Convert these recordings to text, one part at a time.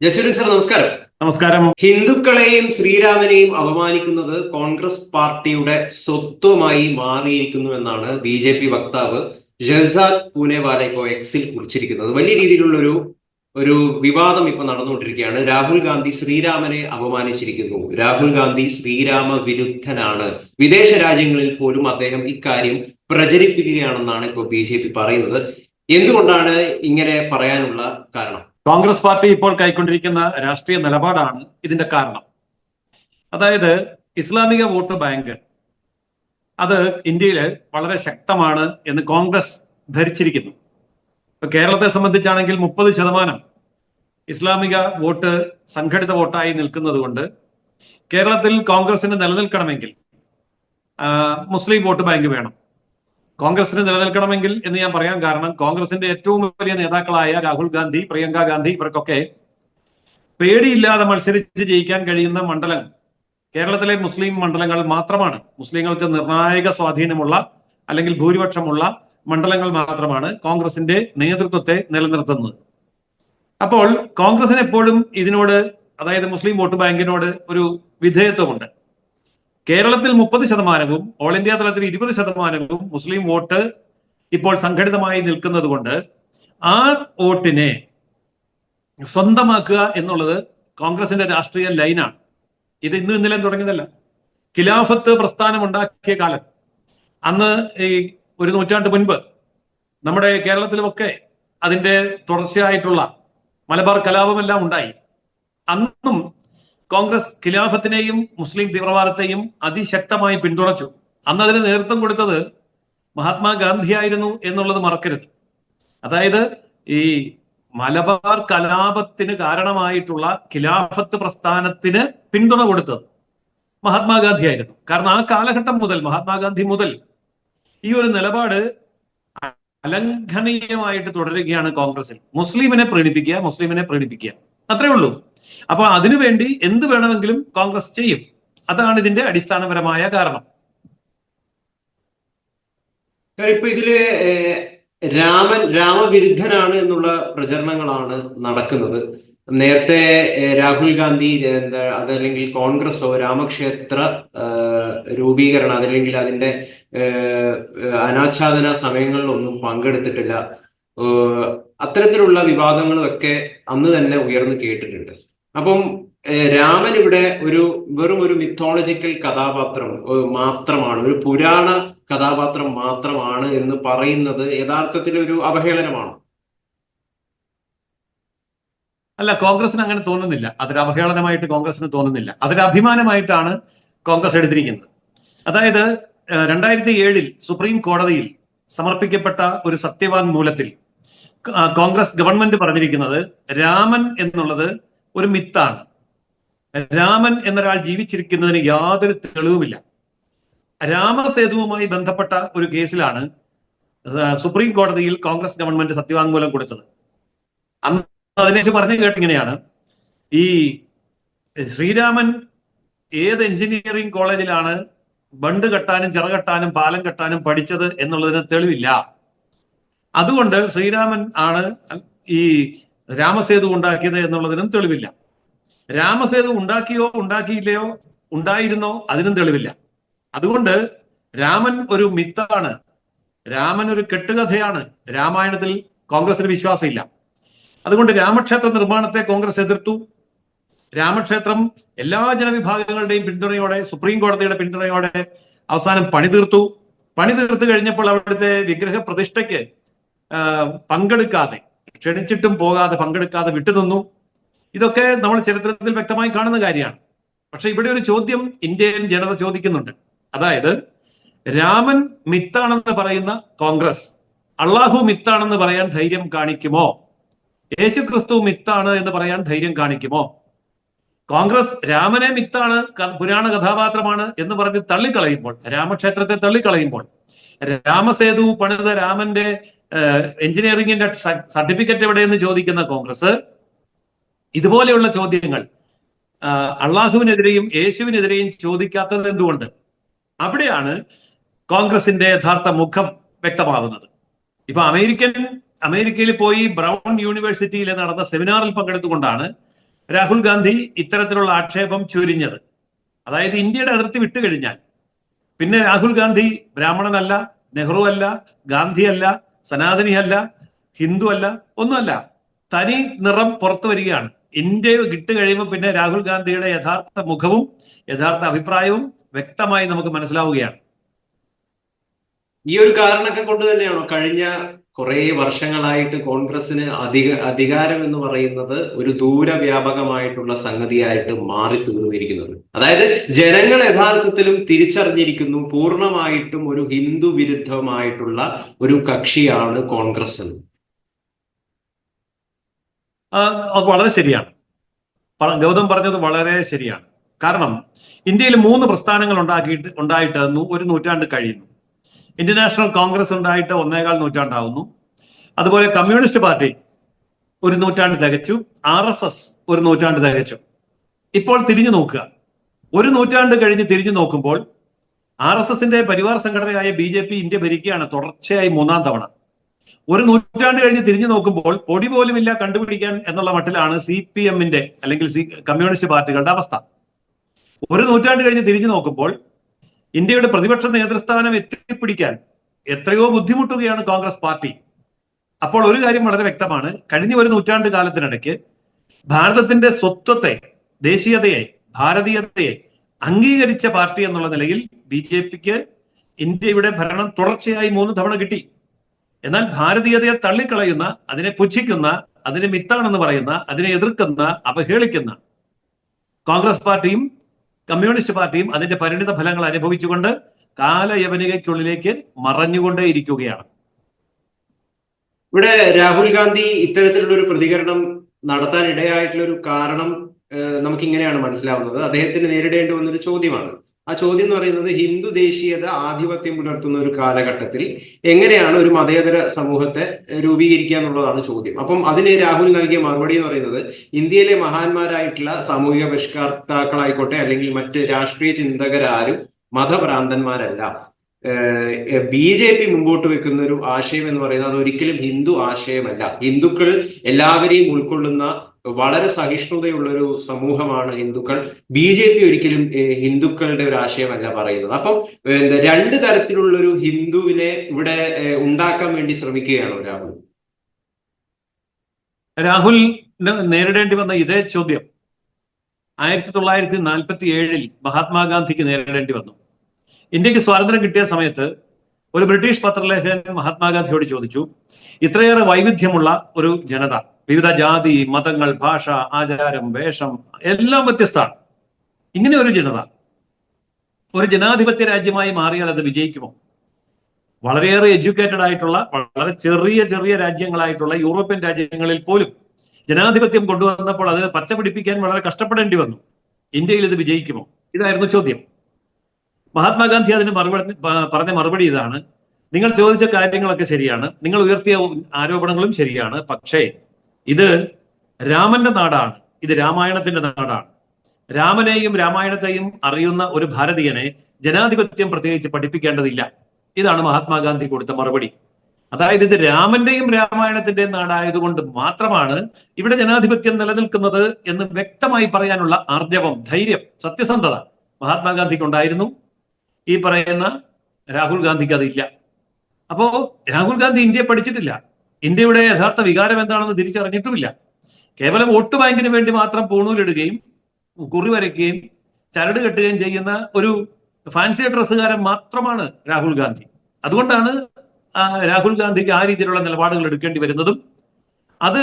ജസ്വരൻ sir നമസ്കാരം. നമസ്കാരം. ഹിന്ദുക്കളെയും ശ്രീരാമനെയും അപമാനിക്കുന്നത് കോൺഗ്രസ് പാർട്ടിയുടെ സ്വത്വമായി മാറിയിരിക്കുന്നു എന്നാണ് ബി ജെ പി വക്താവ് ജസാദ് പൂനെവാല ഇപ്പോൾ എക്സിൽ കുറിച്ചിരിക്കുന്നത്. വലിയ രീതിയിലുള്ള ഒരു ഒരു വിവാദം ഇപ്പൊ നടന്നുകൊണ്ടിരിക്കുകയാണ്. രാഹുൽ ഗാന്ധി ശ്രീരാമനെ അപമാനിച്ചിരിക്കുന്നു. രാഹുൽ ഗാന്ധി ശ്രീരാമ വിരുദ്ധനാണ് വിദേശ രാജ്യങ്ങളിൽ പോലും അദ്ദേഹം ഇക്കാര്യം പ്രചരിപ്പിക്കുകയാണെന്നാണ് ഇപ്പോൾ ബി ജെ പി പറയുന്നത്. എന്തുകൊണ്ടാണ് ഇങ്ങനെ പറയാനുള്ള കാരണം? കോൺഗ്രസ് പാർട്ടി ഇപ്പോൾ കൈക്കൊണ്ടിരിക്കുന്ന രാഷ്ട്രീയ നിലപാടാണ് ഇതിന്റെ കാരണം. അതായത് ഇസ്ലാമിക വോട്ട് ബാങ്ക് അത് ഇന്ത്യയിൽ വളരെ ശക്തമാണ് എന്ന് കോൺഗ്രസ് ധരിച്ചിരിക്കുന്നു. ഇപ്പൊ കേരളത്തെ സംബന്ധിച്ചാണെങ്കിൽ മുപ്പത് ശതമാനം ഇസ്ലാമിക വോട്ട് സംഘടിത വോട്ടായി നിൽക്കുന്നത് കൊണ്ട് കേരളത്തിൽ കോൺഗ്രസിന് നിലനിൽക്കണമെങ്കിൽ മുസ്ലിം വോട്ട് ബാങ്ക് വേണം. കോൺഗ്രസിന് നിലനിൽക്കണമെങ്കിൽ എന്ന് ഞാൻ പറയാൻ കാരണം കോൺഗ്രസിന്റെ ഏറ്റവും വലിയ നേതാക്കളായ രാഹുൽ ഗാന്ധി പ്രിയങ്ക ഗാന്ധി ഇവർക്കൊക്കെ പേടിയില്ലാതെ മത്സരിച്ച് ജയിക്കാൻ കഴിയുന്ന മണ്ഡലം കേരളത്തിലെ മുസ്ലിം മണ്ഡലങ്ങൾ മാത്രമാണ്. മുസ്ലിങ്ങൾക്ക് നിർണായക സ്വാധീനമുള്ള അല്ലെങ്കിൽ ഭൂരിപക്ഷമുള്ള മണ്ഡലങ്ങൾ മാത്രമാണ് കോൺഗ്രസിന്റെ നേതൃത്വത്തെ നിലനിർത്തുന്നത്. അപ്പോൾ കോൺഗ്രസിന് എപ്പോഴും ഇതിനോട് അതായത് മുസ്ലിം വോട്ട് ബാങ്കിനോട് ഒരു വിധേയത്വമുണ്ട്. കേരളത്തിൽ മുപ്പത് ശതമാനവും ഓൾ ഇന്ത്യ തലത്തിൽ ഇരുപത് ശതമാനവും മുസ്ലിം വോട്ട് ഇപ്പോൾ സംഘടിതമായി നിൽക്കുന്നത് കൊണ്ട് ആ വോട്ടിനെ സ്വന്തമാക്കുക എന്നുള്ളത് കോൺഗ്രസിന്റെ രാഷ്ട്രീയ ലൈനാണ്. ഇത് ഇന്നും ഇന്നലെ തുടങ്ങിയതല്ല. ഖിലാഫത്ത് പ്രസ്ഥാനം ഉണ്ടാക്കിയ കാലം. അന്ന് ഈ ഒരു നൂറ്റാണ്ട് മുൻപ് നമ്മുടെ കേരളത്തിലുമൊക്കെ അതിന്റെ തുടർച്ചയായിട്ടുള്ള മലബാർ കലാപമെല്ലാം ഉണ്ടായി. അന്നും കോൺഗ്രസ് ഖിലാഫത്തിനെയും മുസ്ലിം തീവ്രവാദത്തെയും അതിശക്തമായി പിന്തുണച്ചു. അന്ന് അതിന് നേതൃത്വം കൊടുത്തത് മഹാത്മാഗാന്ധിയായിരുന്നു എന്നുള്ളത് മറക്കരുത്. അതായത് ഈ മലബാർ കലാപത്തിന് കാരണമായിട്ടുള്ള ഖിലാഫത്ത് പ്രസ്ഥാനത്തിന് പിന്തുണ കൊടുത്തത് മഹാത്മാഗാന്ധി ആയിരുന്നു കാരണം ആ കാലഘട്ടം മുതൽ മഹാത്മാഗാന്ധി മുതൽ ഈ ഒരു നിലപാട് അലംഘനീയമായിട്ട് തുടരുകയാണ് കോൺഗ്രസിൽ മുസ്ലിമിനെ പ്രീണിപ്പിക്കുക മുസ്ലിമിനെ പ്രീണിപ്പിക്കുക. അത്രേ ഉള്ളൂ. അപ്പൊ അതിനുവേണ്ടി എന്ത് വേണമെങ്കിലും കോൺഗ്രസ് ചെയ്യും. അതാണ് ഇതിന്റെ അടിസ്ഥാനപരമായ കാരണം. ഇപ്പൊ ഇതിൽ രാമൻ രാമവിരുദ്ധനാണ് എന്നുള്ള പ്രചരണങ്ങളാണ് നടക്കുന്നത്. നേരത്തെ രാഹുൽ ഗാന്ധി എന്താ അതല്ലെങ്കിൽ കോൺഗ്രസോ രാമക്ഷേത്ര രൂപീകരണം അതല്ലെങ്കിൽ അതിന്റെ അനാച്ഛാദന സമയങ്ങളിലൊന്നും പങ്കെടുത്തിട്ടില്ല. അത്തരത്തിലുള്ള വിവാദങ്ങളും ഒക്കെ അന്ന് തന്നെ ഉയർന്നു കേട്ടിട്ടുണ്ട്. അപ്പം രാമൻ ഇവിടെ ഒരു വെറും ഒരു മിത്തോളജിക്കൽ കഥാപാത്രം മാത്രമാണ് ഒരു പുരാണ കഥാപാത്രം മാത്രമാണ് എന്ന് പറയുന്നത് യഥാർത്ഥത്തിൽ ഒരു അവഹേളനമാണ്? അല്ല കോൺഗ്രസിന് അങ്ങനെ തോന്നുന്നില്ല. അതൊരു അവഹേളനമായിട്ട് കോൺഗ്രസിന് തോന്നുന്നില്ല. അതൊരു അഭിമാനമായിട്ടാണ് കോൺഗ്രസ് എടുത്തിരിക്കുന്നത്. അതായത് രണ്ടായിരത്തി ഏഴിൽ സുപ്രീം കോടതിയിൽ സമർപ്പിക്കപ്പെട്ട ഒരു സത്യവാങ്മൂലത്തിൽ കോൺഗ്രസ് ഗവൺമെന്റ് പറഞ്ഞിരിക്കുന്നത് രാമൻ എന്നുള്ളത് ഒരു മിത്താണ്. രാമൻ എന്നൊരാൾ ജീവിച്ചിരിക്കുന്നതിന് യാതൊരു തെളിവുമില്ല. രാമസേതുവുമായി ബന്ധപ്പെട്ട ഒരു കേസിലാണ് സുപ്രീം കോടതിയിൽ കോൺഗ്രസ് ഗവൺമെന്റ് സത്യവാങ്മൂലം കൊടുത്തത്. അന്ന് അതിനെ പറഞ്ഞു കേട്ടിങ്ങനെയാണ്. ഈ ശ്രീരാമൻ ഏത് എഞ്ചിനീയറിംഗ് കോളേജിലാണ് ബണ്ട് കെട്ടാനും ചിറ കെട്ടാനും പാലം കെട്ടാനും പഠിച്ചത് എന്നുള്ളതിന് തെളിവില്ല. അതുകൊണ്ട് ശ്രീരാമൻ ആണ് ഈ രാമസേതു ഉണ്ടാക്കിയത് എന്നുള്ളതിനും തെളിവില്ല. രാമസേതു ഉണ്ടാക്കിയോ ഉണ്ടാക്കിയില്ലയോ ഉണ്ടായിരുന്നോ അതിനും തെളിവില്ല. അതുകൊണ്ട് രാമൻ ഒരു മിത്താണ്. രാമൻ ഒരു കെട്ടുകഥയാണ്. രാമായണത്തിൽ കോൺഗ്രസിന് വിശ്വാസമില്ല. അതുകൊണ്ട് രാമക്ഷേത്ര നിർമ്മാണത്തെ കോൺഗ്രസ് എതിർത്തു. രാമക്ഷേത്രം എല്ലാ ജനവിഭാഗങ്ങളുടെയും പിന്തുണയോടെ സുപ്രീം കോടതിയുടെ പിന്തുണയോടെ അവസാനം പണി തീർത്തു. പണി തീർത്തു കഴിഞ്ഞപ്പോൾ അവിടുത്തെ വിഗ്രഹ പ്രതിഷ്ഠയ്ക്ക് പങ്കെടുക്കാതെ ക്ഷണിച്ചിട്ടും പോകാതെ പങ്കെടുക്കാതെ വിട്ടുനിന്നു. ഇതൊക്കെ നമ്മൾ ചരിത്രത്തിൽ വ്യക്തമായി കാണുന്ന കാര്യമാണ്. പക്ഷെ ഇവിടെ ഒരു ചോദ്യം ഇന്ത്യൻ ജനത ചോദിക്കുന്നുണ്ട്. അതായത് രാമൻ മിത്താണെന്ന് പറയുന്ന കോൺഗ്രസ് അള്ളാഹു മിത്താണെന്ന് പറയാൻ ധൈര്യം കാണിക്കുമോ? യേശു ക്രിസ്തു മിത്താണ് എന്ന് പറയാൻ ധൈര്യം കാണിക്കുമോ? കോൺഗ്രസ് രാമനെ മിത്താണ് പുരാണ കഥാപാത്രമാണ് എന്ന് പറഞ്ഞ് തള്ളിക്കളയുമ്പോൾ രാമക്ഷേത്രത്തെ തള്ളിക്കളയുമ്പോൾ രാമസേതു പണിത രാമന്റെ എഞ്ചിനീയറിംഗിന്റെ സർട്ടിഫിക്കറ്റ് എവിടെയെന്ന് ചോദിക്കുന്ന കോൺഗ്രസ് ഇതുപോലെയുള്ള ചോദ്യങ്ങൾ അള്ളാഹുവിനെതിരെയും യേശുവിനെതിരെയും ചോദിക്കാത്തത് എന്തുകൊണ്ട്? അവിടെയാണ് കോൺഗ്രസിന്റെ യഥാർത്ഥ മുഖം വ്യക്തമാകുന്നത്. ഇപ്പൊ അമേരിക്കൻ അമേരിക്കയിൽ പോയി ബ്രൗൺ യൂണിവേഴ്സിറ്റിയിൽ നടന്ന സെമിനാറിൽ പങ്കെടുത്തുകൊണ്ടാണ് രാഹുൽ ഗാന്ധി ഇത്തരത്തിലുള്ള ആക്ഷേപം ചുരിഞ്ഞത്. അതായത് ഇന്ത്യയുടെ അതിർത്തി വിട്ടുകഴിഞ്ഞാൽ പിന്നെ രാഹുൽ ഗാന്ധി ബ്രാഹ്മണനല്ല നെഹ്റു അല്ല ഗാന്ധിയല്ല സനാതനി അല്ല ഹിന്ദു അല്ല ഒന്നുമല്ല. തനി നിറം പുറത്തു വരികയാണ്. ഇന്ത്യ കിട്ട് കഴിയുമ്പോൾ പിന്നെ രാഹുൽ ഗാന്ധിയുടെ യഥാർത്ഥ മുഖവും യഥാർത്ഥ അഭിപ്രായവും വ്യക്തമായി നമുക്ക് മനസ്സിലാവുകയാണ്. ഈ ഒരു കാരണമൊക്കെ കൊണ്ട് തന്നെയാണോ കഴിഞ്ഞ കുറെ വർഷങ്ങളായിട്ട് കോൺഗ്രസിന് അധിക അധികാരം എന്ന് പറയുന്നത് ഒരു ദൂരവ്യാപകമായിട്ടുള്ള സംഗതിയായിട്ട് മാറി തീർന്നിരിക്കുന്നത്. അതായത് ജനങ്ങൾ യഥാർത്ഥത്തിലും തിരിച്ചറിഞ്ഞിരിക്കുന്നു പൂർണമായിട്ടും ഒരു ഹിന്ദു വിരുദ്ധമായിട്ടുള്ള ഒരു കക്ഷിയാണ് കോൺഗ്രസ് എന്ന്. അത് വളരെ ശരിയാണ്. ഗൗതം പറഞ്ഞത് വളരെ ശരിയാണ്. കാരണം ഇന്ത്യയിൽ മൂന്ന് പ്രസ്ഥാനങ്ങൾ ഉണ്ടാക്കിയിട്ട് ഉണ്ടായിട്ട് ഒരു നൂറ്റാണ്ട് കഴിയുന്നു. ഇന്ത്യൻ നാഷണൽ കോൺഗ്രസ് ഉണ്ടായിട്ട് ഒന്നേകാൽ നൂറ്റാണ്ടാവുന്നു. അതുപോലെ കമ്മ്യൂണിസ്റ്റ് പാർട്ടി ഒരു നൂറ്റാണ്ട് തികച്ചു. ആർ എസ് എസ് ഒരു നൂറ്റാണ്ട് തികച്ചു. ഇപ്പോൾ തിരിഞ്ഞു നോക്കുക. ഒരു നൂറ്റാണ്ട് കഴിഞ്ഞ് തിരിഞ്ഞു നോക്കുമ്പോൾ ആർ എസ് എസിന്റെ പരിവാർ സംഘടനയായ ബി ജെ പി ഇന്ത്യ ഭരിക്കുകയാണ് തുടർച്ചയായി മൂന്നാം തവണ. ഒരു നൂറ്റാണ്ട് കഴിഞ്ഞ് തിരിഞ്ഞു നോക്കുമ്പോൾ പൊടി പോലുമില്ല കണ്ടുപിടിക്കാൻ എന്നുള്ള മട്ടിലാണ് സി പി എമ്മിന്റെ അല്ലെങ്കിൽ സി കമ്മ്യൂണിസ്റ്റ് പാർട്ടികളുടെ അവസ്ഥ. ഒരു നൂറ്റാണ്ട് കഴിഞ്ഞ് തിരിഞ്ഞു നോക്കുമ്പോൾ ഇന്ത്യയുടെ പ്രതിപക്ഷ നേതൃസ്ഥാനം എത്തിപ്പിടിക്കാൻ എത്രയോ ബുദ്ധിമുട്ടുകയാണ് കോൺഗ്രസ് പാർട്ടി. അപ്പോൾ ഒരു കാര്യം വളരെ വ്യക്തമാണ്. കഴിഞ്ഞ ഒരു നൂറ്റാണ്ട് കാലത്തിനിടയ്ക്ക് ഭാരതത്തിന്റെ സ്വത്വത്തെ ദേശീയതയെ ഭാരതീയതയെ അംഗീകരിച്ച പാർട്ടി എന്നുള്ള നിലയിൽ ബി ജെ പിക്ക് ഇന്ത്യയുടെ ഭരണം തുടർച്ചയായി മൂന്ന് തവണ കിട്ടി. എന്നാൽ ഭാരതീയതയെ തള്ളിക്കളയുന്ന അതിനെ പുച്ഛിക്കുന്ന അതിനെ മിത്താണെന്ന് പറയുന്ന അതിനെ എതിർക്കുന്ന അപഹേളിക്കുന്ന കോൺഗ്രസ് പാർട്ടിയും കമ്മ്യൂണിസ്റ്റ് പാർട്ടിയും അതിന്റെ പരിണിത ഫലങ്ങൾ അനുഭവിച്ചുകൊണ്ട് കാലയവനികയ്ക്കുള്ളിലേക്ക് മറഞ്ഞുകൊണ്ടേയിരിക്കുകയാണ്. ഇവിടെ രാഹുൽ ഗാന്ധി ഇത്തരത്തിലുള്ള ഒരു പ്രതികരണം നടത്താൻ ഇടയായിട്ടുള്ള ഒരു കാരണം നമുക്ക് ഇങ്ങനെയാണ് മനസ്സിലാവുന്നത്. അദ്ദേഹത്തിന് നേരിടേണ്ടി വന്നൊരു ചോദ്യമാണ്. ആ ചോദ്യം എന്ന് പറയുന്നത് ഹിന്ദു ദേശീയത ആധിപത്യം പുലർത്തുന്ന ഒരു കാലഘട്ടത്തിൽ എങ്ങനെയാണ് ഒരു മതേതര സമൂഹത്തെ രൂപീകരിക്കുക എന്നുള്ളതാണ് ചോദ്യം. അപ്പം അതിന് രാഹുൽ നൽകിയ മറുപടി എന്ന് പറയുന്നത് ഇന്ത്യയിലെ മഹാന്മാരായിട്ടുള്ള സാമൂഹിക പരിഷ്കർത്താക്കളായിക്കോട്ടെ അല്ലെങ്കിൽ മറ്റ് രാഷ്ട്രീയ ചിന്തകരാരും മതഭ്രാന്തന്മാരല്ല. ബി ജെ പി മുമ്പോട്ട് വെക്കുന്ന ഒരു ആശയം എന്ന് പറയുന്നത് അത് ഒരിക്കലും ഹിന്ദു ആശയമല്ല. ഹിന്ദുക്കൾ എല്ലാവരെയും ഉൾക്കൊള്ളുന്ന വളരെ സഹിഷ്ണുതയുള്ളൊരു സമൂഹമാണ് ഹിന്ദുക്കൾ. ബി ജെ പി ഒരിക്കലും ഹിന്ദുക്കളുടെ ഒരു ആശയമല്ല പറയുന്നത്. അപ്പം രണ്ട് തരത്തിലുള്ളൊരു ഹിന്ദുവിനെ ഇവിടെ ഉണ്ടാക്കാൻ വേണ്ടി ശ്രമിക്കുകയാണോ രാഹുൽ? രാഹുൽ നേരിടേണ്ടി വന്ന ഇതേ ചോദ്യം ആയിരത്തി തൊള്ളായിരത്തി നാൽപ്പത്തി ഏഴിൽ മഹാത്മാഗാന്ധിക്ക് നേരിടേണ്ടി വന്നു. ഇന്ത്യയ്ക്ക് സ്വാതന്ത്ര്യം കിട്ടിയ സമയത്ത് ഒരു ബ്രിട്ടീഷ് പത്രലേഖകൻ മഹാത്മാഗാന്ധിയോട് ചോദിച്ചു ഇത്രയേറെ വൈവിധ്യമുള്ള ഒരു ജനത വിവിധ ജാതി മതങ്ങൾ ഭാഷ ആചാരം വേഷം എല്ലാം വ്യത്യസ്തമാണ്. ഇങ്ങനെ ഒരു ജനത. ഒരു ജനാധിപത്യ രാജ്യമായി മാറിയാൽ അത് വിജയിക്കുമോ? വളരെയേറെ എഡ്യൂക്കേറ്റഡ് ആയിട്ടുള്ള വളരെ ചെറിയ ചെറിയ രാജ്യങ്ങളായിട്ടുള്ള യൂറോപ്യൻ രാജ്യങ്ങളിൽ പോലും ജനാധിപത്യം കൊണ്ടുവന്നപ്പോൾ അത് പച്ചപിടിപ്പിക്കാൻ വളരെ കഷ്ടപ്പെടേണ്ടി വന്നു. ഇന്ത്യയിൽ ഇത് വിജയിക്കുമോ? ഇതായിരുന്നു ചോദ്യം. മഹാത്മാഗാന്ധി അതിന് മറുപടി പറഞ്ഞ മറുപടി ഇതാണ്. നിങ്ങൾ ചോദിച്ച കാര്യങ്ങളൊക്കെ ശരിയാണ്. നിങ്ങൾ ഉയർത്തിയ ആരോപണങ്ങളും ശരിയാണ്. പക്ഷേ ഇത് രാമന്റെ നാടാണ്. ഇത് രാമായണത്തിന്റെ നാടാണ്. രാമനെയും രാമായണത്തെയും അറിയുന്ന ഒരു ഭാരതീയനെ ജനാധിപത്യം പ്രത്യേകിച്ച് പഠിപ്പിക്കേണ്ടതില്ല. ഇതാണ് മഹാത്മാഗാന്ധി കൊടുത്ത മറുപടി. അതായത് ഇത് രാമന്റെയും രാമായണത്തിന്റെയും നാടായതുകൊണ്ട് മാത്രമാണ് ഇവിടെ ജനാധിപത്യം നിലനിൽക്കുന്നത് എന്ന് വ്യക്തമായി പറയാനുള്ള ആർജവം ധൈര്യം സത്യസന്ധത മഹാത്മാഗാന്ധിക്ക് ഉണ്ടായിരുന്നു ഈ പറയുന്ന രാഹുൽ ഗാന്ധിക്ക് അതില്ല. അപ്പോ രാഹുൽ ഗാന്ധി ഇന്ത്യയെ പഠിച്ചിട്ടില്ല. ഇന്ത്യയുടെ യഥാർത്ഥ വികാരം എന്താണെന്ന് തിരിച്ചറിഞ്ഞിട്ടുമില്ല. കേവലം വോട്ട് ബാങ്കിന് വേണ്ടി മാത്രം പൂണൂലിടുകയും കുറി വരയ്ക്കുകയും ചരട് കെട്ടുകയും ചെയ്യുന്ന ഒരു ഫാൻസി ഡ്രസ്സുകാരൻ മാത്രമാണ് രാഹുൽ ഗാന്ധി. അതുകൊണ്ടാണ് രാഹുൽ ഗാന്ധിക്ക് ആ രീതിയിലുള്ള നിലപാടുകൾ എടുക്കേണ്ടി വരുന്നതും. അത്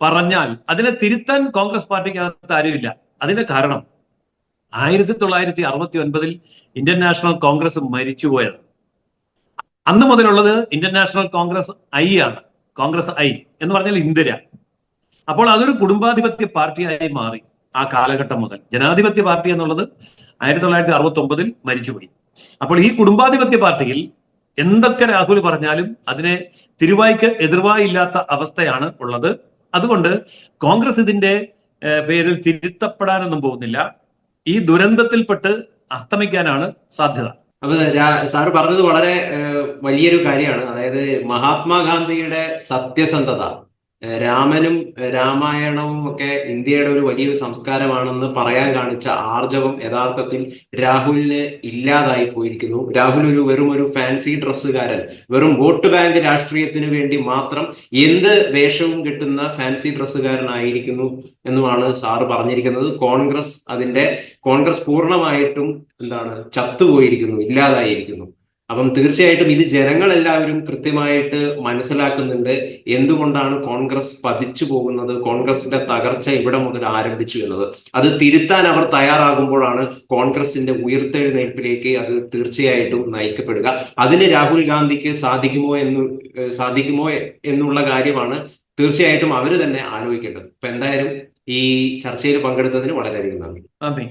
പറഞ്ഞാൽ അതിനെ തിരുത്താൻ കോൺഗ്രസ് പാർട്ടിക്ക് അകത്ത് ആരുമില്ല. അതിന് കാരണം ആയിരത്തി തൊള്ളായിരത്തി അറുപത്തി ഒൻപതിൽ ഇന്ത്യൻ നാഷണൽ കോൺഗ്രസ് മരിച്ചുപോയത്. അന്ന് മുതലുള്ളത് ഇന്ത്യൻ നാഷണൽ കോൺഗ്രസ് ഐ ആണ്. കോൺഗ്രസ് ഐ എന്ന് പറഞ്ഞാൽ ഇന്ദിര. അപ്പോൾ അതൊരു കുടുംബാധിപത്യ പാർട്ടിയായി മാറി ആ കാലഘട്ടം മുതൽ. ജനാധിപത്യ പാർട്ടി എന്നുള്ളത് ആയിരത്തി തൊള്ളായിരത്തി അറുപത്തി ഒമ്പതിൽ മരിച്ചുപോയി. അപ്പോൾ ഈ കുടുംബാധിപത്യ പാർട്ടിയിൽ എന്തൊക്കെ രാഹുൽ പറഞ്ഞാലും അതിനെ തിരുവായ്ക്ക് എതിർവായില്ലാത്ത അവസ്ഥയാണ് ഉള്ളത്. അതുകൊണ്ട് കോൺഗ്രസ് ഇതിന്റെ പേരിൽ തിരുത്തപ്പെടാനൊന്നും പോകുന്നില്ല. ഈ ദുരന്തത്തിൽപ്പെട്ട് അസ്തമിക്കാനാണ് സാധ്യത. അപ്പൊ സാറ് പറഞ്ഞത് വളരെ വലിയൊരു കാര്യമാണ്. അതായത് മഹാത്മാഗാന്ധിയുടെ സത്യസന്ധത. രാമനും രാമായണവും ഒക്കെ ഇന്ത്യയുടെ ഒരു വലിയൊരു സംസ്കാരമാണെന്ന് പറയാൻ കാണിച്ച ആർജവം യഥാർത്ഥത്തിൽ രാഹുലിന് ഇല്ലാതായി പോയിരിക്കുന്നു. രാഹുൽ ഒരു വെറും ഒരു ഫാൻസി ഡ്രസ്സുകാരൻ. വെറും വോട്ട് ബാങ്ക് രാഷ്ട്രീയത്തിന് വേണ്ടി മാത്രം എന്ത് വേഷവും കിട്ടുന്ന ഫാൻസി ഡ്രസ്സുകാരനായിരിക്കുന്നു എന്നുമാണ് സാറ് പറഞ്ഞിരിക്കുന്നത്. കോൺഗ്രസ് അതിന്റെ കോൺഗ്രസ് പൂർണമായിട്ടും എന്താണ് ചത്തുപോയിരിക്കുന്നു ഇല്ലാതായിരിക്കുന്നു. അപ്പം തീർച്ചയായിട്ടും ഇത് ജനങ്ങളെല്ലാവരും കൃത്യമായിട്ട് മനസ്സിലാക്കുന്നുണ്ട്. എന്തുകൊണ്ടാണ് കോൺഗ്രസ് പതിച്ചു പോകുന്നത്? കോൺഗ്രസിന്റെ തകർച്ച ഇവിടെ മുതൽ ആരംഭിച്ചു എന്നത്. അത് തിരുത്താൻ അവർ തയ്യാറാകുമ്പോഴാണ് കോൺഗ്രസിന്റെ ഉയർത്തെഴുന്നേൽപ്പിലേക്ക് അത് തീർച്ചയായിട്ടും നയിക്കപ്പെടുക. അതിന് രാഹുൽ ഗാന്ധിക്ക് സാധിക്കുമോ എന്ന് സാധിക്കുമോ എന്നുള്ള കാര്യമാണ് തീർച്ചയായിട്ടും അവർ തന്നെ ആലോചിക്കേണ്ടത്. അപ്പൊ എന്തായാലും ഈ ചർച്ചയിൽ പങ്കെടുത്തതിന് വളരെയധികം നന്ദി. നന്ദി.